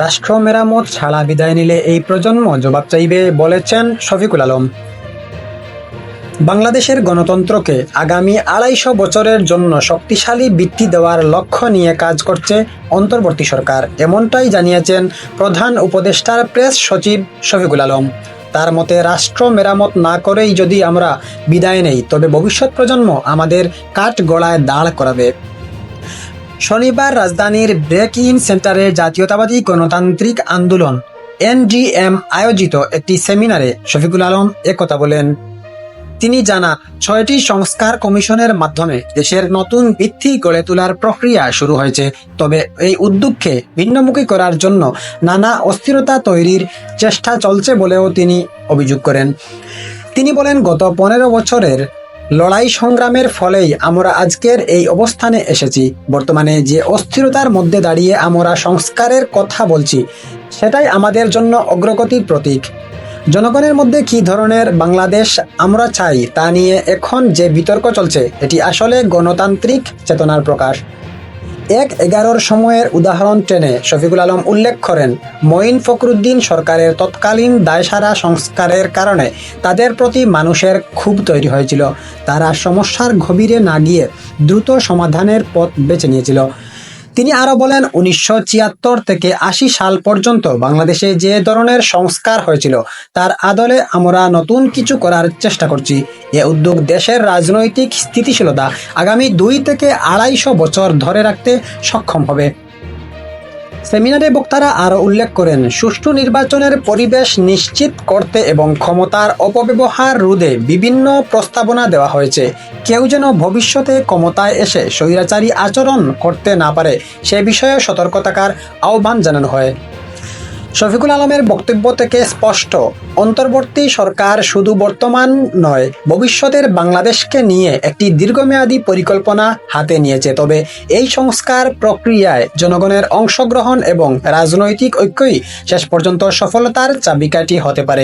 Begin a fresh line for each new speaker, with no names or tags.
রাষ্ট্র মেরামত ছাড়া বিদায় নিলে এই প্রজন্ম জবাব চাইবে, বলেছেন শফিকুল আলম। বাংলাদেশের গণতন্ত্রকে আগামী আড়াইশো বছরের জন্য শক্তিশালী বৃত্তি দেওয়ার লক্ষ্য নিয়ে কাজ করছে অন্তর্বর্তী সরকার, এমনটাই জানিয়েছেন প্রধান উপদেষ্টার প্রেস সচিব শফিকুল আলম। তার মতে, রাষ্ট্র মেরামত না করেই যদি আমরা বিদায় নেই, তবে ভবিষ্যৎ প্রজন্ম আমাদের কাঠ গড়ায় দাঁড় করাবে। শনিবার রাজধানীর ব্রেক ইন সেন্টারে জাতীয়তাবাদী গণতান্ত্রিক আন্দোলন, এনডিএম, আয়োজিত একটি সেমিনারে শফিকুল আলম একথা বলেন। তিনি জানান, ছয়টি সংস্কার কমিশনের মাধ্যমে দেশের নতুন ভিত্তি গড়ে তোলার প্রক্রিয়া শুরু হয়েছে। তবে এই উদ্যোগকে ভিন্নমুখী করার জন্য নানা অস্থিরতা তৈরির চেষ্টা চলছে বলেও তিনি অভিযোগ করেন। তিনি বলেন, গত পনেরো বছরের লড়াই সংগ্রামের ফলেই আমরা আজকের এই অবস্থানে এসেছি। বর্তমানে যে অস্থিরতার মধ্যে দাঁড়িয়ে আমরা সংস্কারের কথা বলছি, সেটাই আমাদের জন্য অগ্রগতির প্রতীক। জনগণের মধ্যে কি ধরনের বাংলাদেশ আমরা চাই তা নিয়ে এখন যে বিতর্ক চলছে, এটি আসলে গণতান্ত্রিক চেতনার প্রকাশ। এক এগারোর সময়ের উদাহরণ টেনে শফিকুল আলম উল্লেখ করেন, মঈন ফখরুদ্দিন সরকারের তৎকালীন দায়সারা সংস্কারের কারণে তাদের প্রতি মানুষের খুব তৈরি হয়েছিল। তারা সমস্যার গভীরে না গিয়ে দ্রুত সমাধানের পথ বেছে নিয়েছিল। তিনি আরও বলেন, উনিশশো ছিয়াত্তর থেকে আশি সাল পর্যন্ত বাংলাদেশে যে ধরনের সংস্কার হয়েছিল, তার আদলে আমরা নতুন কিছু করার চেষ্টা করছি। এ উদ্যোগ দেশের রাজনৈতিক স্থিতিশীলতা আগামী দুই থেকে আড়াইশো বছর ধরে রাখতে সক্ষম হবে। সেমিনারে বক্তারা আরও উল্লেখ করেন, সুষ্ঠু নির্বাচনের পরিবেশ নিশ্চিত করতে এবং ক্ষমতার অপব্যবহার রোধে বিভিন্ন প্রস্তাবনা দেওয়া হয়েছে। কেউ যেন ভবিষ্যতে ক্ষমতায় এসে স্বৈরাচারী আচরণ করতে না পারে, সে বিষয়ে সতর্কতাকার আহ্বান জানানো হয়। শফিকুল আলমের বক্তব্য থেকে স্পষ্ট, অন্তর্বর্তী সরকার শুধু বর্তমান নয়, ভবিষ্যতের বাংলাদেশকে নিয়ে একটি দীর্ঘমেয়াদী পরিকল্পনা হাতে নিয়েছে। তবে এই সংস্কার প্রক্রিয়ায় জনগণের অংশগ্রহণ এবং রাজনৈতিক ঐক্যই শেষ পর্যন্ত সফলতার চাবিকাঠি হতে পারে।